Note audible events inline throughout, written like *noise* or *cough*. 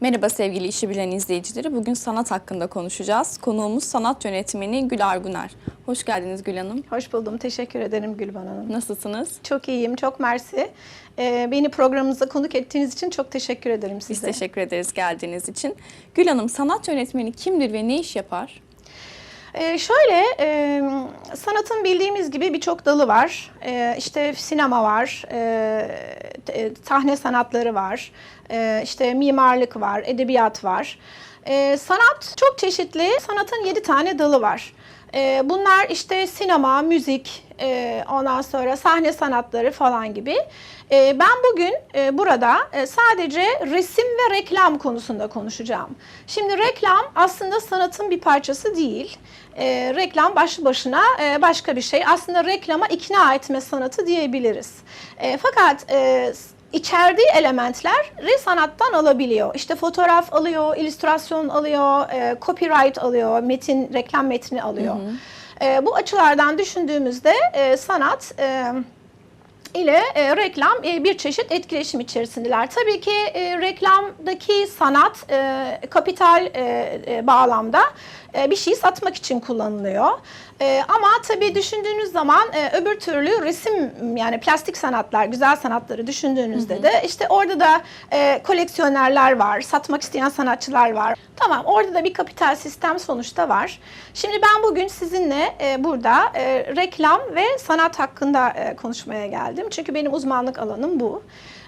Merhaba sevgili işi bilen izleyicileri. Bugün sanat hakkında konuşacağız. Konuğumuz sanat yönetmeni Gül Arguner. Hoş geldiniz Gül Hanım. Hoş buldum. Teşekkür ederim Gülban Hanım. Nasılsınız? Çok iyiyim. Çok mersi. Ee, beni programımıza konuk ettiğiniz için çok teşekkür ederim Biz size. teşekkür ederiz geldiğiniz için. Gül Hanım sanat yönetmeni kimdir ve ne iş yapar? Ee, şöyle, e, sanatın bildiğimiz gibi birçok dalı var. Ee, işte sinema var, e, e, sahne sanatları var, e, işte mimarlık var, edebiyat var. E, sanat çok çeşitli. Sanatın yedi tane dalı var. E, bunlar işte sinema, müzik, e, ondan sonra sahne sanatları falan gibi. E, ben bugün e, burada e, sadece resim ve reklam konusunda konuşacağım. Şimdi reklam aslında sanatın bir parçası değil. E, reklam başlı başına e, başka bir şey. Aslında reklama ikna etme sanatı diyebiliriz. E, fakat e, içerdiği elementleri sanattan alabiliyor. İşte fotoğraf alıyor, illüstrasyon alıyor, e, copyright alıyor, metin, reklam metni alıyor. E, bu açılardan düşündüğümüzde e, sanat... E, ile e, reklam e, bir çeşit etkileşim içerisindeler. Tabii ki e, reklamdaki sanat e, kapital e, e, bağlamda e, bir şeyi satmak için kullanılıyor. E, ama tabii düşündüğünüz zaman e, öbür türlü resim yani plastik sanatlar, güzel sanatları düşündüğünüzde de işte orada da e, koleksiyonerler var, satmak isteyen sanatçılar var. Tamam orada da bir kapital sistem sonuçta var. Şimdi ben bugün sizinle e, burada e, reklam ve sanat hakkında e, konuşmaya geldim. Çünkü benim uzmanlık alanım bu.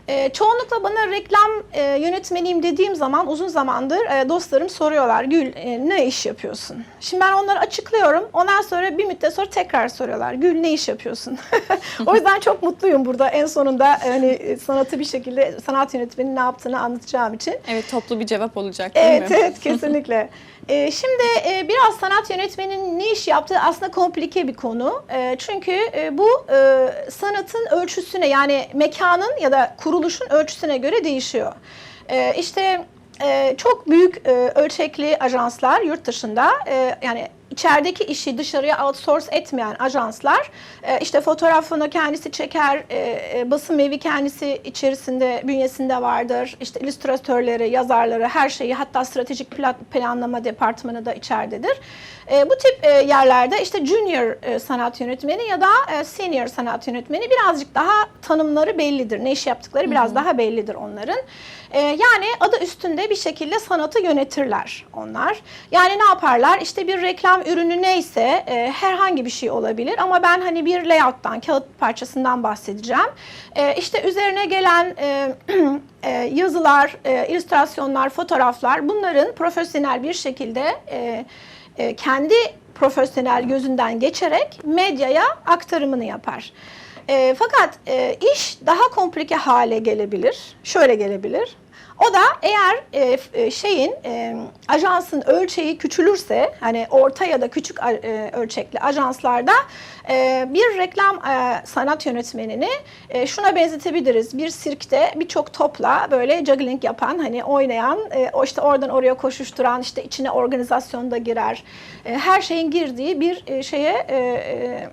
E, çoğunlukla bana reklam e, yönetmeniyim dediğim zaman uzun zamandır e, dostlarım soruyorlar Gül e, ne iş yapıyorsun? Şimdi ben onları açıklıyorum. Ondan sonra bir müddet sonra tekrar soruyorlar. Gül ne iş yapıyorsun? *laughs* o yüzden çok mutluyum burada en sonunda hani e, sanatı bir şekilde sanat yönetmeni ne yaptığını anlatacağım için. Evet toplu bir cevap olacak değil Evet mi? evet kesinlikle. *laughs* Ee, şimdi e, biraz sanat yönetmeninin ne iş yaptığı aslında komplike bir konu. E, çünkü e, bu e, sanatın ölçüsüne yani mekanın ya da kuruluşun ölçüsüne göre değişiyor. E, işte e, çok büyük e, ölçekli ajanslar yurt dışında e, yani içerideki işi dışarıya outsource etmeyen ajanslar e, işte fotoğrafını kendisi çeker, e, e, basım evi kendisi içerisinde bünyesinde vardır. İşte illüstratörleri, yazarları, her şeyi hatta stratejik pla- planlama departmanı da içeridedir. E, bu tip e, yerlerde işte junior e, sanat yönetmeni ya da e, senior sanat yönetmeni birazcık daha tanımları bellidir. Ne iş yaptıkları biraz daha bellidir onların. E, yani adı üstünde bir şekilde sanatı yönetirler onlar. Yani ne yaparlar? İşte bir reklam ürünü neyse e, herhangi bir şey olabilir ama ben hani bir layout'tan, kağıt parçasından bahsedeceğim. E, işte üzerine gelen e, *clears throat* e, yazılar, e, illüstrasyonlar, fotoğraflar bunların profesyonel bir şekilde e, e, kendi profesyonel gözünden geçerek medyaya aktarımını yapar. E, fakat e, iş daha komplike hale gelebilir. Şöyle gelebilir. O da eğer e, e, şeyin e, ajansın ölçeği küçülürse hani orta ya da küçük e, ölçekli ajanslarda e, bir reklam e, sanat yönetmenini e, şuna benzetebiliriz. Bir sirkte birçok topla böyle juggling yapan hani oynayan e, işte oradan oraya koşuşturan işte içine organizasyon da girer. E, her şeyin girdiği bir e, şeye e, e,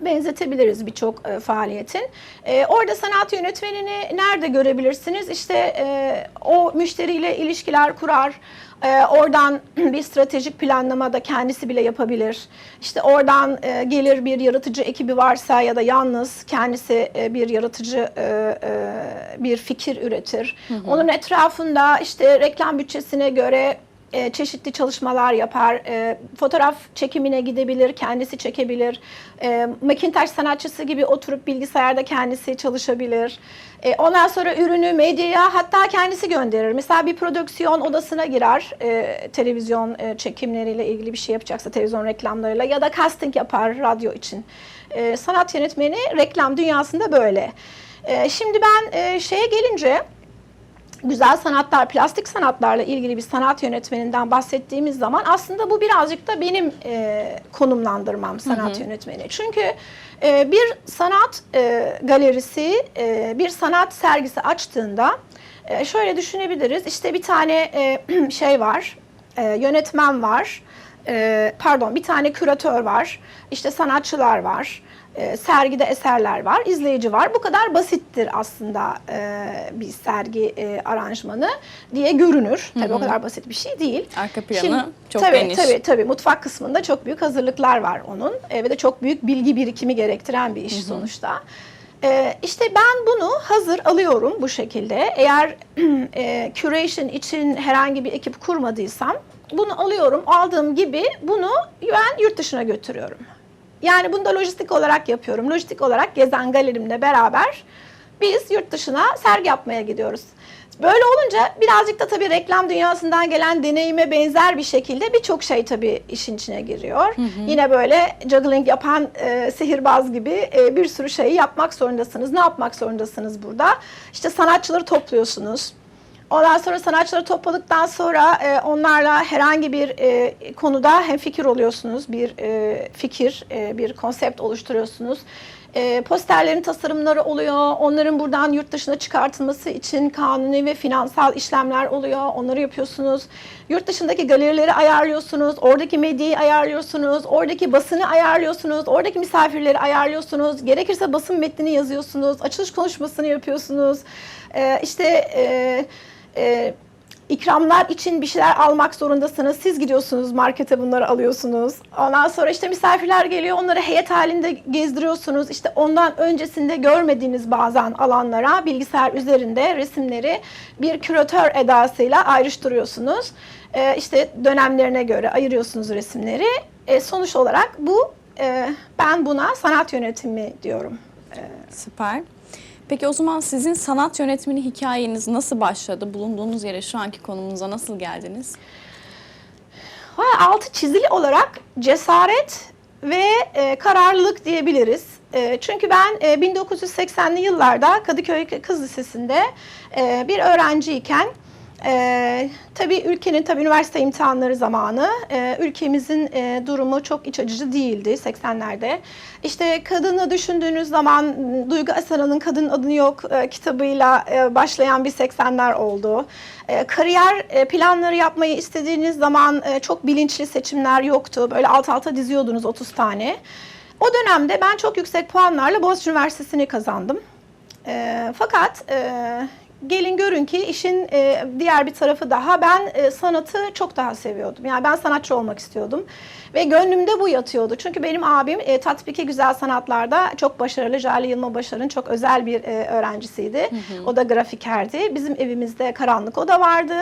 benzetebiliriz birçok e, faaliyetin. E, orada sanat yönetmenini nerede görebilirsiniz? İşte e, o müşteriyle ilişkiler kurar. E, oradan *clears throat* bir stratejik planlama da kendisi bile yapabilir. İşte oradan e, gelir bir yaratıcı ekibi varsa ya da yalnız kendisi e, bir yaratıcı e, e, bir fikir üretir. Onun etrafında işte reklam bütçesine göre e, çeşitli çalışmalar yapar. E, fotoğraf çekimine gidebilir, kendisi çekebilir. E, Makintaş sanatçısı gibi oturup bilgisayarda kendisi çalışabilir. E, ondan sonra ürünü medyaya hatta kendisi gönderir. Mesela bir prodüksiyon odasına girer, e, televizyon e, çekimleriyle ilgili bir şey yapacaksa, televizyon reklamlarıyla ya da casting yapar radyo için. E, sanat yönetmeni reklam dünyasında böyle. E, şimdi ben e, şeye gelince güzel sanatlar, plastik sanatlarla ilgili bir sanat yönetmeninden bahsettiğimiz zaman aslında bu birazcık da benim e, konumlandırmam sanat yönetmeni. Çünkü e, bir sanat e, galerisi, e, bir sanat sergisi açtığında e, şöyle düşünebiliriz. İşte bir tane e, *clears throat* şey var, e, yönetmen var, e, pardon bir tane küratör var, işte sanatçılar var. E, sergide eserler var, izleyici var. Bu kadar basittir aslında e, bir sergi e, aranjmanı diye görünür. Tabii o kadar basit bir şey değil. Arka planı çok tabii, geniş. Tabii tabii mutfak kısmında çok büyük hazırlıklar var onun e, ve de çok büyük bilgi birikimi gerektiren bir iş sonuçta. E, işte ben bunu hazır alıyorum bu şekilde. Eğer *clears throat* e, curation için herhangi bir ekip kurmadıysam bunu alıyorum. Aldığım gibi bunu ben yurt dışına götürüyorum. Yani bunu da lojistik olarak yapıyorum. Lojistik olarak gezen galerimle beraber biz yurt dışına sergi yapmaya gidiyoruz. Böyle olunca birazcık da tabii reklam dünyasından gelen deneyime benzer bir şekilde birçok şey tabii işin içine giriyor. Yine böyle juggling yapan e, sihirbaz gibi e, bir sürü şeyi yapmak zorundasınız. Ne yapmak zorundasınız burada? İşte sanatçıları topluyorsunuz. Ondan sonra sanatçıları topladıktan sonra e, onlarla herhangi bir e, konuda hem fikir oluyorsunuz, bir e, fikir, e, bir konsept oluşturuyorsunuz. E, posterlerin tasarımları oluyor, onların buradan yurt dışına çıkartılması için kanuni ve finansal işlemler oluyor, onları yapıyorsunuz. Yurt dışındaki galerileri ayarlıyorsunuz, oradaki medyayı ayarlıyorsunuz, oradaki basını ayarlıyorsunuz, oradaki misafirleri ayarlıyorsunuz. Gerekirse basın metnini yazıyorsunuz, açılış konuşmasını yapıyorsunuz. E, işte... E, e, ikramlar için bir şeyler almak zorundasınız. Siz gidiyorsunuz markete bunları alıyorsunuz. Ondan sonra işte misafirler geliyor onları heyet halinde gezdiriyorsunuz. İşte ondan öncesinde görmediğiniz bazen alanlara bilgisayar üzerinde resimleri bir küratör edasıyla ayrıştırıyorsunuz. Ee, işte dönemlerine göre ayırıyorsunuz resimleri. Ee, sonuç olarak bu e, ben buna sanat yönetimi diyorum. Süper. Peki o zaman sizin sanat yönetmeni hikayeniz nasıl başladı? Bulunduğunuz yere şu anki konumuza nasıl geldiniz? Altı çizili olarak cesaret ve e, kararlılık diyebiliriz. E, çünkü ben e, 1980'li yıllarda Kadıköy Kız Lisesi'nde e, bir öğrenciyken e, tabii ülkenin tabii üniversite imtihanları zamanı e, ülkemizin e, durumu çok iç açıcı değildi 80'lerde. İşte kadını düşündüğünüz zaman Duygu Asana'nın Kadın Adını Yok e, kitabıyla e, başlayan bir 80'ler oldu. E, kariyer e, planları yapmayı istediğiniz zaman e, çok bilinçli seçimler yoktu. Böyle alt alta diziyordunuz 30 tane. O dönemde ben çok yüksek puanlarla Boğaziçi Üniversitesi'ni kazandım. E, fakat e, gelin görün ki işin e, diğer bir tarafı daha ben e, sanatı çok daha seviyordum. Yani ben sanatçı olmak istiyordum ve gönlümde bu yatıyordu. Çünkü benim abim e, tatbiki güzel sanatlarda çok başarılı. Jale Yılma Başar'ın çok özel bir e, öğrencisiydi. O da grafikerdi. Bizim evimizde karanlık oda vardı.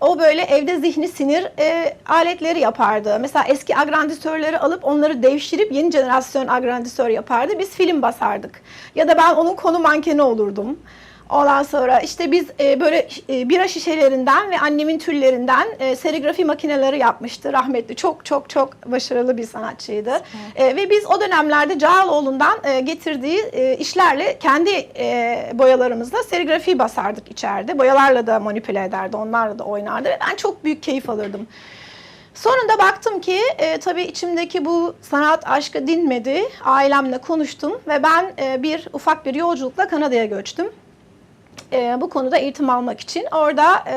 O böyle evde zihni sinir e, aletleri yapardı. Mesela eski agrandisörleri alıp onları devşirip yeni jenerasyon agrandisör yapardı. Biz film basardık. Ya da ben onun konu mankeni olurdum. Ondan sonra işte biz e, böyle e, bira şişelerinden ve annemin tüllerinden e, serigrafi makineleri yapmıştı rahmetli. Çok çok çok başarılı bir sanatçıydı. E, ve biz o dönemlerde Cağaloğlu'ndan e, getirdiği e, işlerle kendi e, boyalarımızla serigrafi basardık içeride. Boyalarla da manipüle ederdi, onlarla da oynardı ve ben çok büyük keyif alırdım. Sonunda baktım ki e, tabii içimdeki bu sanat aşkı dinmedi. Ailemle konuştum ve ben e, bir ufak bir yolculukla Kanada'ya göçtüm e, bu konuda eğitim almak için. Orada e,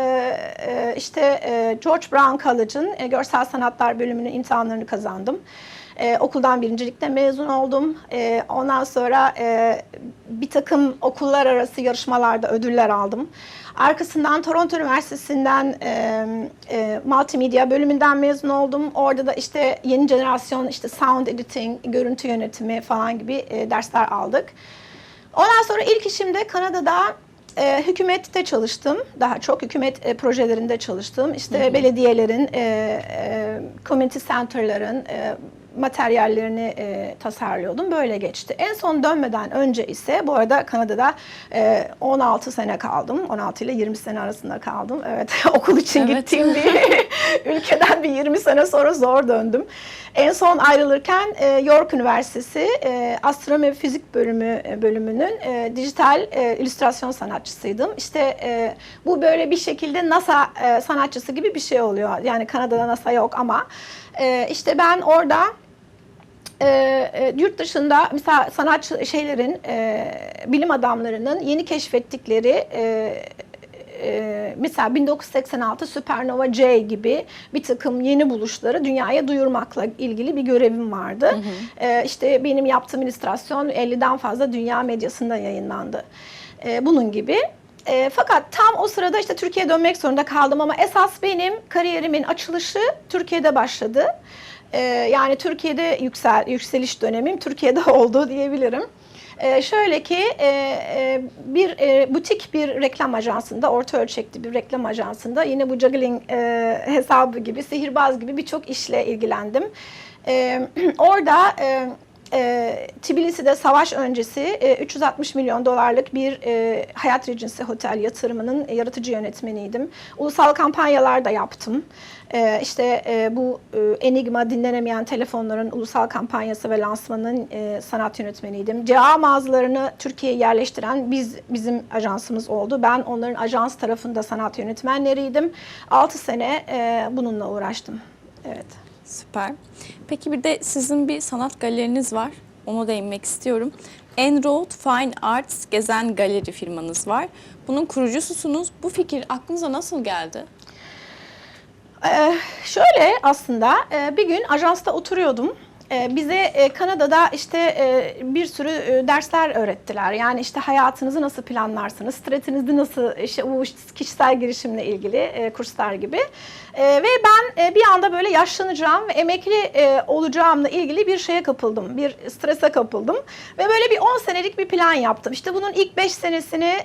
e, işte e, George Brown College'ın e, görsel sanatlar bölümünün imtihanlarını kazandım. E, okuldan birincilikte mezun oldum. E, ondan sonra e, bir takım okullar arası yarışmalarda ödüller aldım. Arkasından Toronto Üniversitesi'nden e, e, multimedya bölümünden mezun oldum. Orada da işte yeni jenerasyon işte sound editing, görüntü yönetimi falan gibi e, dersler aldık. Ondan sonra ilk işimde Kanada'da e, hükümette çalıştım. Daha çok hükümet e, projelerinde çalıştım. İşte belediyelerin, e, e, community center'ların e, materyallerini e, tasarlıyordum. Böyle geçti. En son dönmeden önce ise bu arada Kanada'da e, 16 sene kaldım. 16 ile 20 sene arasında kaldım. Evet *laughs* okul için Evet. gittiğim bir *laughs* ülkeden bir 20 sene sonra zor döndüm. En son ayrılırken e, York Üniversitesi e, Astronomi Fizik bölümü e, bölümünün e, dijital e, illüstrasyon sanatçısıydım. İşte e, bu böyle bir şekilde NASA e, sanatçısı gibi bir şey oluyor. Yani Kanada'da NASA yok ama e, işte ben orada e, e, yurt dışında mesela sanatçı şeylerin e, bilim adamlarının yeni keşfettikleri e, e, mesela 1986 Supernova J gibi bir takım yeni buluşları dünyaya duyurmakla ilgili bir görevim vardı. E, işte benim yaptığım illüstrasyon 50'den fazla dünya medyasında yayınlandı. E, bunun gibi. E, fakat tam o sırada işte Türkiye'ye dönmek zorunda kaldım ama esas benim kariyerimin açılışı Türkiye'de başladı. E, yani Türkiye'de yüksel yükseliş dönemim Türkiye'de *laughs* oldu diyebilirim. E, şöyle ki e, e, bir e, butik bir reklam ajansında, orta ölçekli bir reklam ajansında yine bu juggling e, hesabı gibi, sihirbaz gibi birçok işle ilgilendim. E, *clears throat* orada e, e, Tbilisi'de savaş öncesi e, 360 milyon dolarlık bir e, Hayat Regency Hotel yatırımının yaratıcı yönetmeniydim. Ulusal kampanyalar da yaptım. E, işte e, bu e, Enigma dinlenemeyen telefonların ulusal kampanyası ve lansmanının e, sanat yönetmeniydim. CA mağazalarını Türkiye'ye yerleştiren biz bizim ajansımız oldu. Ben onların ajans tarafında sanat yönetmenleriydim. 6 sene e, bununla uğraştım. Evet. Süper. Peki bir de sizin bir sanat galeriniz var. Ona değinmek istiyorum. Enrolled Fine Arts Gezen Galeri firmanız var. Bunun kurucususunuz. Bu fikir aklınıza nasıl geldi? Ee, şöyle aslında e, bir gün ajansta oturuyordum. Ee, bize e, Kanada'da işte e, bir sürü e, dersler öğrettiler. Yani işte hayatınızı nasıl planlarsınız, stratejinizi nasıl, işte bu kişisel gelişimle ilgili kurslar gibi. Ve ben bir anda böyle yaşlanacağım ve emekli olacağımla ilgili bir şeye kapıldım. Bir strese kapıldım. Ve böyle bir 10 senelik bir plan yaptım. İşte bunun ilk 5 senesini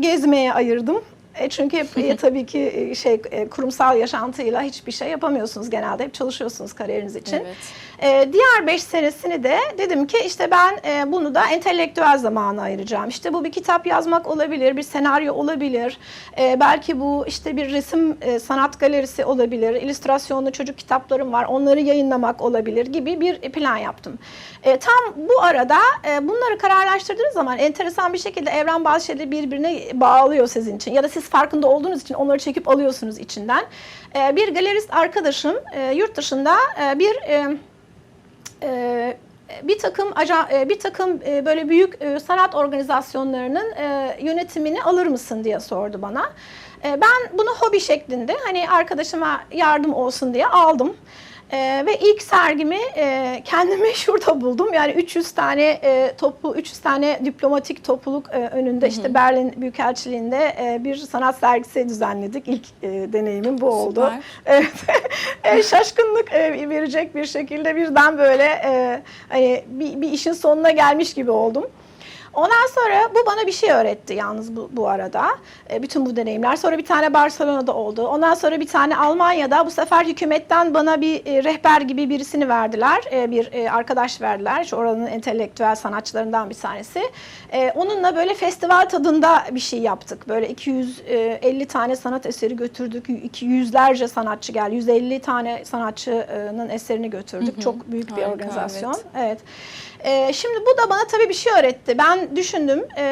gezmeye ayırdım. Çünkü hep, e, *laughs* tabii ki şey kurumsal yaşantıyla hiçbir şey yapamıyorsunuz genelde. Hep çalışıyorsunuz kariyeriniz için. Evet. E, diğer 5 senesini de dedim ki işte ben e, bunu da entelektüel zamana ayıracağım. İşte bu bir kitap yazmak olabilir, bir senaryo olabilir. E, belki bu işte bir resim e, sanat galerisi olabilir. illüstrasyonlu çocuk kitaplarım var. Onları yayınlamak olabilir gibi bir plan yaptım. E, tam bu arada e, bunları kararlaştırdığınız zaman enteresan bir şekilde evren bazı şeyleri birbirine bağlıyor sizin için. Ya da siz farkında olduğunuz için onları çekip alıyorsunuz içinden. E, bir galerist arkadaşım e, yurt dışında e, bir... E, e, bir takım aja, e, bir takım böyle büyük e, sanat organizasyonlarının e, yönetimini alır mısın diye sordu bana. E, Ben bunu hobi şeklinde hani arkadaşıma yardım olsun diye aldım. E, ve ilk sergimi e, kendimi *laughs* şurada buldum. Yani 300 tane e, toplu, 300 tane diplomatik topluluk e, önünde işte Berlin Büyükelçiliğinde e, bir sanat sergisi düzenledik. İlk e, deneyimim bu oldu. Süper. *laughs* Evet. E, şaşkınlık e, verecek bir şekilde birden böyle e, hani bir, bir işin sonuna gelmiş gibi oldum. Ondan sonra bu bana bir şey öğretti yalnız bu, bu arada. E, bütün bu deneyimler. Sonra bir tane Barcelona'da oldu. Ondan sonra bir tane Almanya'da bu sefer hükümetten bana bir e, rehber gibi birisini verdiler. E, bir e, arkadaş verdiler. Şu oranın entelektüel sanatçılarından bir tanesi. E, onunla böyle festival tadında bir şey yaptık. Böyle 250 tane sanat eseri götürdük. 200'lerce sanatçı geldi. 150 tane sanatçının eserini götürdük. Çok büyük bir Harika, organizasyon. evet. Evet. Ee, şimdi bu da bana tabii bir şey öğretti. Ben düşündüm. e,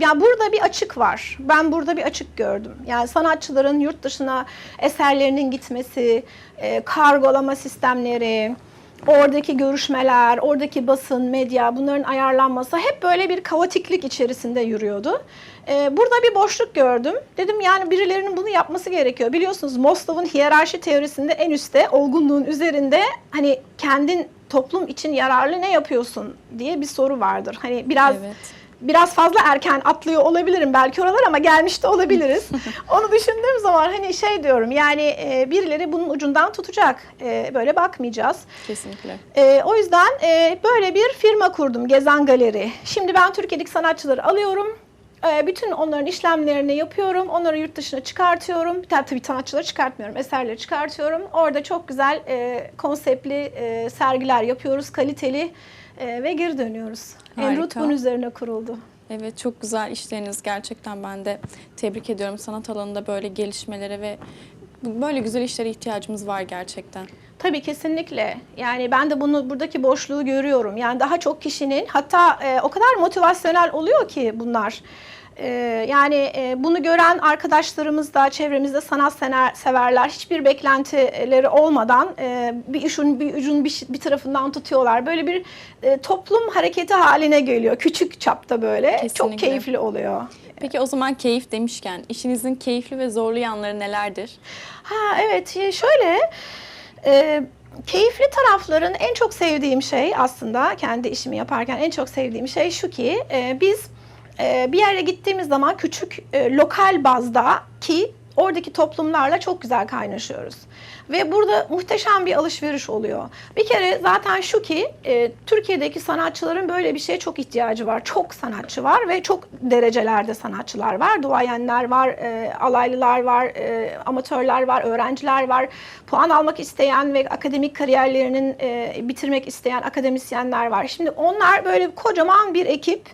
ya burada bir açık var. Ben burada bir açık gördüm. Yani sanatçıların yurt dışına eserlerinin gitmesi, e, kargolama sistemleri, oradaki görüşmeler, oradaki basın, medya bunların ayarlanması hep böyle bir kaotiklik içerisinde yürüyordu. Ee, burada bir boşluk gördüm. Dedim yani birilerinin bunu yapması gerekiyor. Biliyorsunuz Maslow'un hiyerarşi teorisinde en üstte olgunluğun üzerinde hani kendin toplum için yararlı ne yapıyorsun diye bir soru vardır. Hani biraz Evet. biraz fazla erken atlıyor olabilirim belki oralar ama gelmiş de olabiliriz. *laughs* Onu düşündüğüm zaman hani şey diyorum yani e, birileri bunun ucundan tutacak. E, böyle bakmayacağız. Kesinlikle. Ee, o yüzden e, böyle bir firma kurdum Gezen Galeri. Şimdi ben Türkiye'deki sanatçıları alıyorum. Ee, bütün onların işlemlerini yapıyorum. Onları yurt dışına çıkartıyorum. Tabii sanatçıları çıkartmıyorum. Eserleri çıkartıyorum. Orada çok güzel e, konseptli e, sergiler yapıyoruz. Kaliteli e, ve geri dönüyoruz. Enrut Harika. bunun üzerine kuruldu. Evet çok güzel işleriniz gerçekten ben de tebrik ediyorum. Sanat alanında böyle gelişmelere ve böyle güzel işlere ihtiyacımız var gerçekten. Tabii kesinlikle. Yani ben de bunu buradaki boşluğu görüyorum. Yani daha çok kişinin hatta e, o kadar motivasyonel oluyor ki bunlar. Ee, yani e, bunu gören arkadaşlarımız da çevremizde sanat sever- severler hiçbir beklentileri olmadan e, bir ucun bir ucun bir, bir tarafından tutuyorlar. Böyle bir e, toplum hareketi haline geliyor. Küçük çapta böyle. Çok Kesinlikle. keyifli oluyor. Peki o zaman keyif demişken işinizin keyifli ve zorlu yanları nelerdir? Ha evet e, şöyle e, keyifli tarafların en çok sevdiğim şey aslında kendi işimi yaparken en çok sevdiğim şey şu ki e, biz e, bir yere gittiğimiz zaman küçük e, lokal bazda ki oradaki toplumlarla çok güzel kaynaşıyoruz. Ve burada muhteşem bir alışveriş oluyor. Bir kere zaten şu ki e, Türkiye'deki sanatçıların böyle bir şeye çok ihtiyacı var. Çok sanatçı var ve çok derecelerde sanatçılar var. Duayenler var, e, alaylılar var, e, amatörler var, öğrenciler var. Puan almak isteyen ve akademik kariyerlerinin e, bitirmek isteyen akademisyenler var. Şimdi onlar böyle kocaman bir ekip.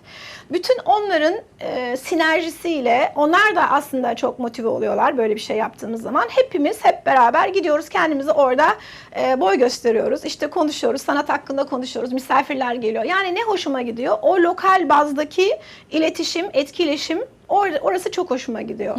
Bütün onların e, sinerjisiyle onlar da aslında çok motive oluyorlar böyle bir şey yaptığımız zaman. Hepimiz hep beraber gidiyoruz kendimizi orada e, boy gösteriyoruz. İşte konuşuyoruz, sanat hakkında konuşuyoruz, misafirler geliyor. Yani ne hoşuma gidiyor? O lokal bazdaki iletişim, etkileşim Or- orası çok hoşuma gidiyor.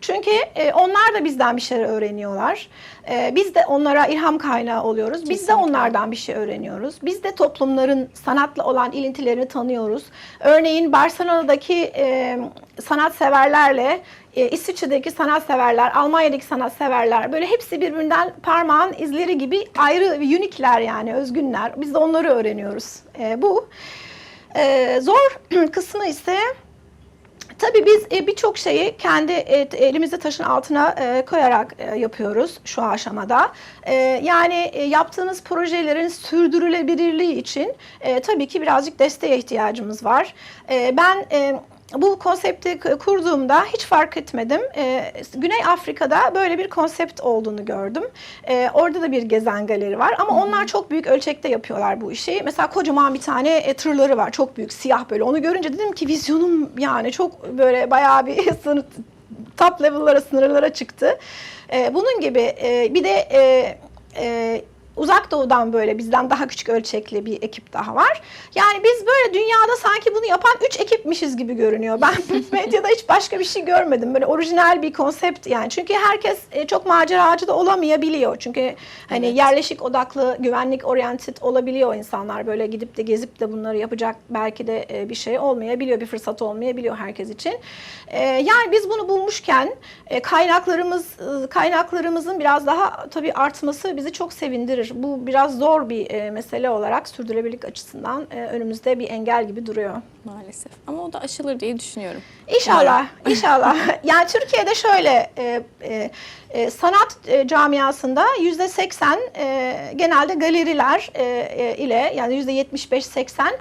Çünkü e, onlar da bizden bir şeyler öğreniyorlar. E, biz de onlara ilham kaynağı oluyoruz. Biz de Kesinlikle. onlardan bir şey öğreniyoruz. Biz de toplumların sanatla olan ilintilerini tanıyoruz. Örneğin Barcelona'daki e, sanatseverlerle e, İsviçre'deki sanatseverler, Almanya'daki sanatseverler böyle hepsi birbirinden parmağın izleri gibi ayrı unikler yani özgünler. Biz de onları öğreniyoruz. E, bu e, zor *clears throat* kısmı ise Tabii biz e, birçok şeyi kendi e, elimizde taşın altına e, koyarak yapıyoruz şu aşamada. Yani yaptığımız projelerin sürdürülebilirliği için e, tabii ki birazcık desteğe ihtiyacımız var. Ben bu konsepti kurduğumda hiç fark etmedim. Ee, Güney Afrika'da böyle bir konsept olduğunu gördüm. Ee, orada da bir gezen galeri var ama onlar çok büyük ölçekte yapıyorlar bu işi. Mesela kocaman bir tane e, tırları var. Çok büyük, siyah böyle. Onu görünce dedim ki vizyonum yani çok böyle bayağı bir *laughs* sınıf top level'lara, sınırlara çıktı. Ee, bunun gibi e, bir de e, e, Uzak Doğu'dan böyle bizden daha küçük ölçekli bir ekip daha var. Yani biz böyle dünyada sanki bunu yapan üç ekipmişiz gibi görünüyor. Ben *laughs* medyada hiç başka bir şey görmedim. Böyle orijinal bir konsept yani. Çünkü herkes e, çok maceracı da olamayabiliyor. Çünkü hani Evet. yerleşik odaklı, güvenlik oriented olabiliyor insanlar. Böyle gidip de gezip de bunları yapacak belki de e, bir şey olmayabiliyor. Bir fırsat olmayabiliyor herkes için. E, Yani biz bunu bulmuşken kaynaklarımız kaynaklarımızın biraz daha tabii artması bizi çok sevindirir. Bu biraz zor bir e, mesele olarak sürdürülebilirlik açısından e, önümüzde bir engel gibi duruyor. Maalesef. Ama o da aşılır diye düşünüyorum. İnşallah, *laughs* inşallah. Yani Türkiye'de şöyle e, e, e, sanat e, camiasında yüzde seksen e, genelde galeriler e, e, ile yani yüzde yetmiş beş seksen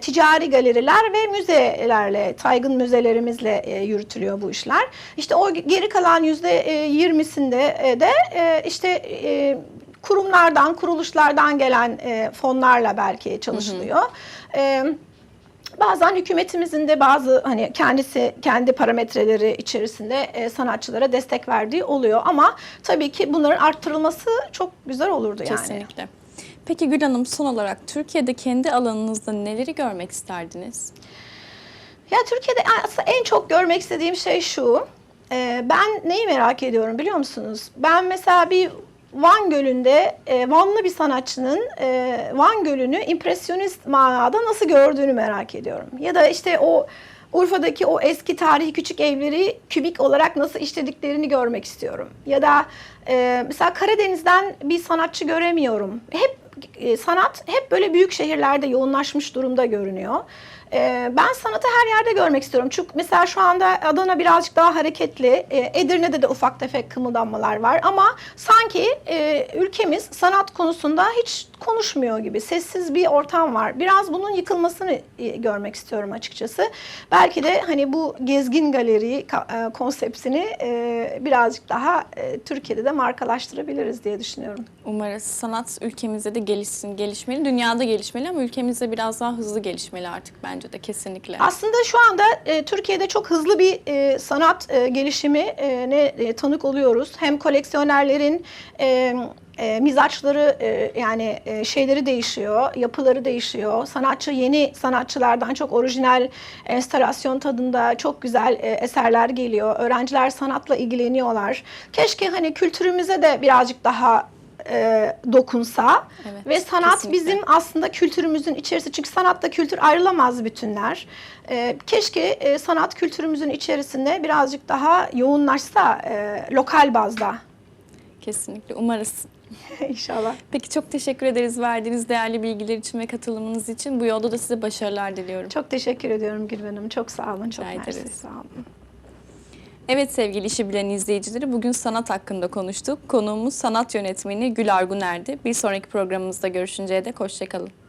ticari galeriler ve müzelerle, taygın müzelerimizle e, yürütülüyor bu işler. İşte o geri kalan yüzde yirmisinde de e, işte e, kurumlardan, kuruluşlardan gelen e, fonlarla belki çalışılıyor. E, Bazen hükümetimizin de bazı hani kendisi kendi parametreleri içerisinde e, sanatçılara destek verdiği oluyor ama tabii ki bunların arttırılması çok güzel olurdu yani. Kesinlikle. Peki Gül Hanım son olarak Türkiye'de kendi alanınızda neleri görmek isterdiniz? Ya Türkiye'de aslında en çok görmek istediğim şey şu. e, ben neyi merak ediyorum biliyor musunuz? Ben mesela bir Van Gölü'nde e, Vanlı bir sanatçının e, Van Gölü'nü impresyonist manada nasıl gördüğünü merak ediyorum. Ya da işte o Urfa'daki o eski tarihi küçük evleri kübik olarak nasıl işlediklerini görmek istiyorum. Ya da e, mesela Karadeniz'den bir sanatçı göremiyorum. Hep e, sanat hep böyle büyük şehirlerde yoğunlaşmış durumda görünüyor. E, ben sanatı her yerde görmek istiyorum. Çünkü mesela şu anda Adana birazcık daha hareketli. E, Edirne'de de ufak tefek kımıldanmalar var. Ama sanki e, ülkemiz sanat konusunda hiç konuşmuyor gibi. Sessiz bir ortam var. Biraz bunun yıkılmasını e, görmek istiyorum açıkçası. Belki de hani bu gezgin galeri e, konseptini e, birazcık daha e, Türkiye'de de markalaştırabiliriz diye düşünüyorum. Umarız sanat ülkemizde de gelişsin, gelişmeli. Dünyada gelişmeli ama ülkemizde biraz daha hızlı gelişmeli artık bence. Bence de kesinlikle. Aslında şu anda e, Türkiye'de çok hızlı bir e, sanat e, gelişimine e, tanık oluyoruz. Hem koleksiyonerlerin e, e, mizaçları e, yani e, şeyleri değişiyor, yapıları değişiyor. Sanatçı yeni sanatçılardan çok orijinal enstalasyon tadında çok güzel e, eserler geliyor. Öğrenciler sanatla ilgileniyorlar. Keşke hani kültürümüze de birazcık daha e, dokunsa Evet, ve sanat kesinlikle. bizim aslında kültürümüzün içerisi çünkü sanatla kültür ayrılamaz bütünler. Ee, keşke e, sanat kültürümüzün içerisinde birazcık daha yoğunlaşsa e, lokal bazda. Kesinlikle umarız. *laughs* İnşallah. Peki çok teşekkür ederiz verdiğiniz değerli bilgiler için ve katılımınız için. Bu yolda da size başarılar diliyorum. Çok teşekkür ediyorum Gülben Hanım. Çok sağ olun. Çok mersi. Sağ olun. Evet sevgili işi bilen izleyicileri bugün sanat hakkında konuştuk. Konuğumuz sanat yönetmeni Gül Arguner'di. Bir sonraki programımızda görüşünceye dek hoşçakalın.